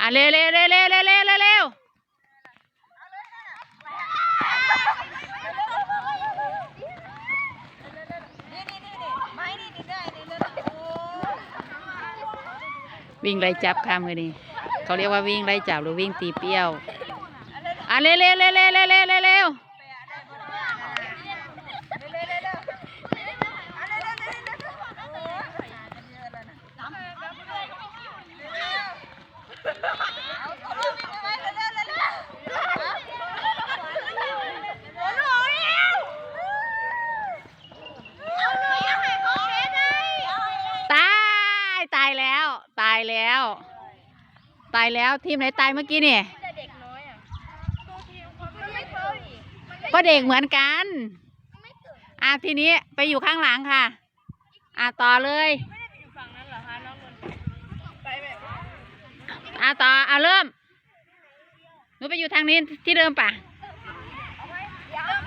อะเร็วเร็วเร็วเร็วเร็วเร็วเร็ววิ่งไล่จับข้ามเลยนี้เขาเรียกว่าวิ่งไล่จับหรือวิ่งตีเปี้ยวอะเร็วเร็วเร็วเร็วเร็ว ตายแล้วทีมไหนตายเมื่อกี้นี่เด็กน้อยอะตัวทีมเขาไม่เคยก็เด็กเหมือนกันอะทีนี้ไปอยู่ข้างหลังค่ะอะต่อเลยอยู่ฝั่งนั้นเหรอคะน้องนนท์ไปแบบอะต่ออะเริ่มหนูไปอยู่ทางนี้ที่เดิมป่ะ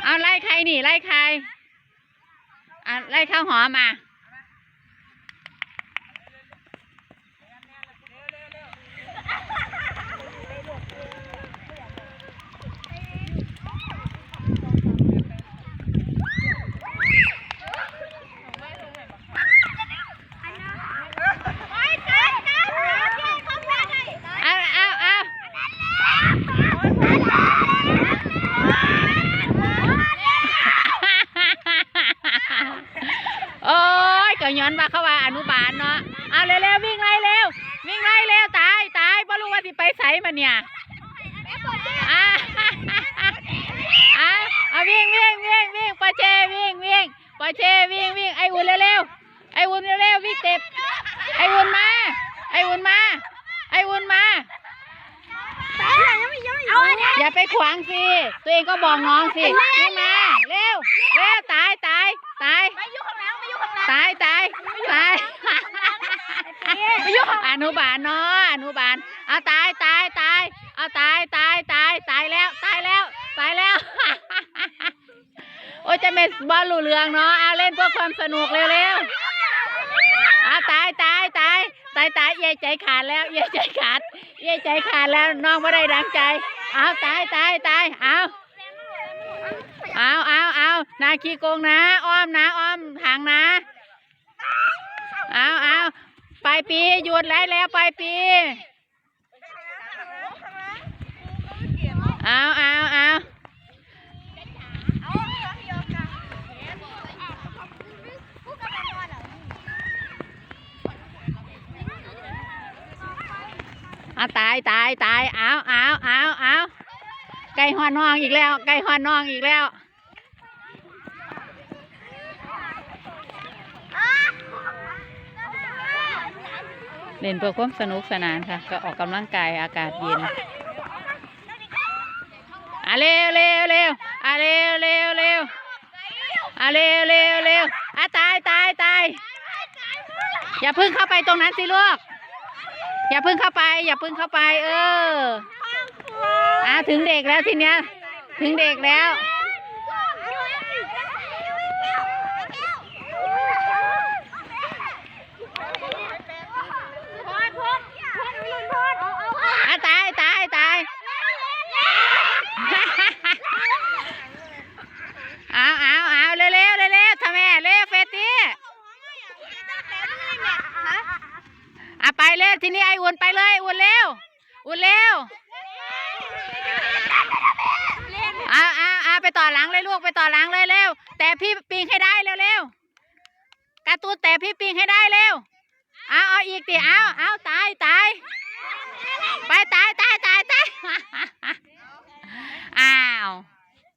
เอาไล่ใครนี่ไล่ใครอะไล่ข้าวหอมมาเอาเอาเอาโอ้ยก็ย้ อนว่าเขาว่าอนุบาลเนาะเอาเร็วๆวิ่งไล่เร็ววิ่งไล่เร็วตายตายบ่รู้ว่าสิไปไสมันเนี่ยอ่าอ่าเอาวิ่งวิ่งวิ่งวิ่งปอเชวิ่งวิ่งปอเชวิ่งวิ่งไออุ่นเร็วๆไออุ่นเร็วๆวิ่งเต็บไออุ่นมาไออุ่นมาไออุ่นมาอย่าไปขวางสิตัวเองก็บอกน้องสิวิ่งมาเร็วเร็วตายตายตายไปอยู่ข้างหลังไปอยู่ข้างหลังตาย ตายตายอนุบาลเนาะอนุบาลเอาตายตายตายเอาตายตายตายตายแล้วตายแล้วตายแล้ว โอ้ยจะไม่บอลลูเรืองเนาะเอาเล่นเพื่อความสนุกเร็วๆเอาตายตายตายตายตายเย่ใจขาดแล้วเย่ใจขาดเย่ใจขาดแล้วน้องไม่ได้ดังใจ เอาตายตายตายเอาเอาเอาเอานาคีโกงนะ อ้อมนะ อ้อมทางนะ เอาเอาปลายปีหยุดแล้วแล้วปลายปีเอาเอาเอาเอาตายตายตายเอาเอาเอาเอาไก่หอนน้องอีกแล้ว ไก่หอนน้องอีกแล้ว เล่นเพื่อความสนุกสนานค่ะ ก็ออกกำลังกายอากาศเย็นอะเร็วเร็วเร็วอะเร็วเร็วเร็วอะเร็วเร็วเร็วอะตายตายตายอย่าพึ่งเข้าไปตรงนั้นสิลูกอย่าพึ่งเข้าไป อย่าพึ่งเข้าไป เอออะถึงเด็กแล้วทีเนี้ยถึงเด็กแล้ว ไปเลยที่นี่ไอ้อ้วนไปเลยอ้วนเร็วอ้วนเร็วเอาเอาเอาไปต่อหลังเลยลูกไปต่อหลังเลยเร็วแต่พี่ปิงให้ได้เร็วเร็วกระตูนแต่พี่ปิงให้ได้เร็วเอาเอาอีกดิเอาเอาตายตายไปตาย